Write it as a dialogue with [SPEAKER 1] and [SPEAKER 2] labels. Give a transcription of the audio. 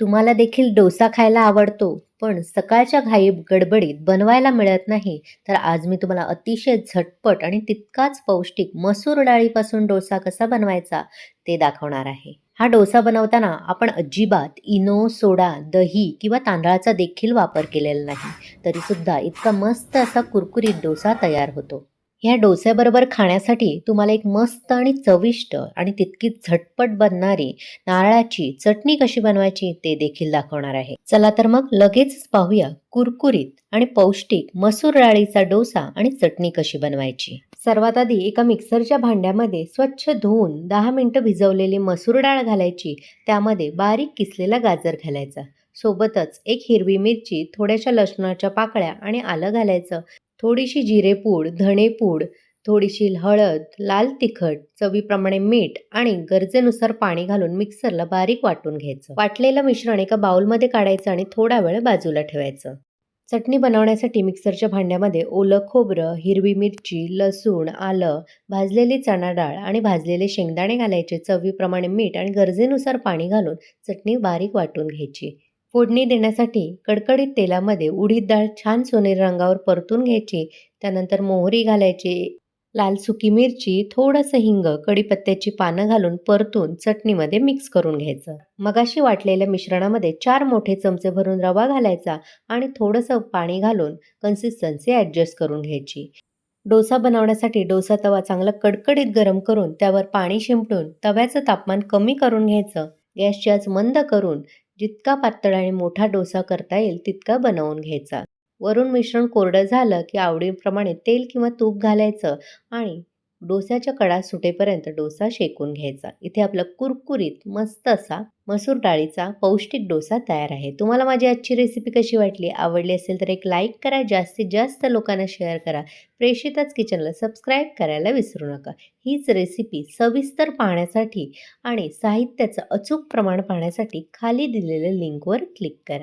[SPEAKER 1] तुम्हाला देखील डोसा खायला आवडतो पण सकाळच्या घाई गडबडीत बनवायला मिळत नाही तर आज मी तुम्हाला अतिशय झटपट आणि तितकाच पौष्टिक मसूर डाळीपासून डोसा कसा बनवायचा ते दाखवणार आहे. हा डोसा बनवताना आपण अजिबात इनो सोडा दही किंवा तांदळाचा देखील वापर केलेला नाही तरीसुद्धा इतका मस्त असा कुरकुरीत डोसा तयार होतो. ह्या डोस्याबरोबर खाण्यासाठी तुम्हाला एक मस्त आणि चविष्ट आणि तितकीच झटपट बनणारी नारळाची चटणी कशी बनवायची ते देखील दाखवणार आहे. चला तर मग लगेच पाहूया कुरकुरीत आणि पौष्टिक मसूर डाळीचा डोसा आणि चटणी कशी बनवायची. सर्वात आधी एका मिक्सरच्या भांड्यामध्ये स्वच्छ धुवून दहा मिनिटं भिजवलेली मसूर डाळ घालायची. त्यामध्ये बारीक किसलेला गाजर घालायचा. सोबतच एक हिरवी मिरची थोड्याशा लसणाच्या पाकळ्या आणि आलं घालायचं. थोडीशी जिरेपूड धणेपूड थोडीशी हळद लाल तिखट चवीप्रमाणे मीठ आणि गरजेनुसार पाणी घालून मिक्सरला बारीक वाटून घ्यायचं. वाटलेलं मिश्रण एका बाउलमध्ये काढायचं आणि थोडा वेळ बाजूला ठेवायचं. चटणी बनवण्यासाठी मिक्सरच्या भांड्यामध्ये ओलं खोबरं हिरवी मिरची लसूण आलं भाजलेली चणा डाळ आणि भाजलेले शेंगदाणे घालायचे. चवीप्रमाणे मीठ आणि गरजेनुसार पाणी घालून चटणी बारीक वाटून घ्यायची. फोडणी देण्यासाठी कडकडीत तेलामध्ये उडीद डाळ छान सोनेरी रंगावर परतून घ्यायची. त्यानंतर मोहरी घालायची. लाल सुकी मिरची थोडंसं हिंग कढीपत्त्याची पानं घालून परतून चटणीमध्ये मिक्स करून घ्यायचं. मगाशी वाटलेल्या मिश्रणामध्ये चार मोठे चमचे भरून रवा घालायचा आणि थोडंसं पाणी घालून कन्सिस्टन्सी ॲडजस्ट करून घ्यायची. डोसा बनवण्यासाठी डोसा तवा चांगला कडकडीत गरम करून त्यावर पाणी शिंपडून तव्याचं तापमान कमी करून घ्यायचं. गॅसची आज मंद करून जितका पातळ आणि मोठा डोसा करता येईल तितका बनवून घ्यायचा. वरून मिश्रण कोरडं झालं की आवडीप्रमाणे तेल किंवा तूप घालायचं आणि डोस्याच्या कडा सुटेपर्यंत डोसा शेकून घ्यायचा. इथे आपला कुरकुरीत मस्त असा मसूर डाळीचा पौष्टिक डोसा तयार आहे. तुम्हाला माझी आजची रेसिपी कशी वाटली आवडली असेल तर एक लाईक करा जास्तीत जास्त लोकांना शेअर करा. प्रेषितच किचनला सबस्क्राईब करायला विसरू नका. हीच रेसिपी सविस्तर पाहण्यासाठी आणि साहित्याचं अचूक प्रमाण पाहण्यासाठी खाली दिलेल्या लिंकवर क्लिक करा.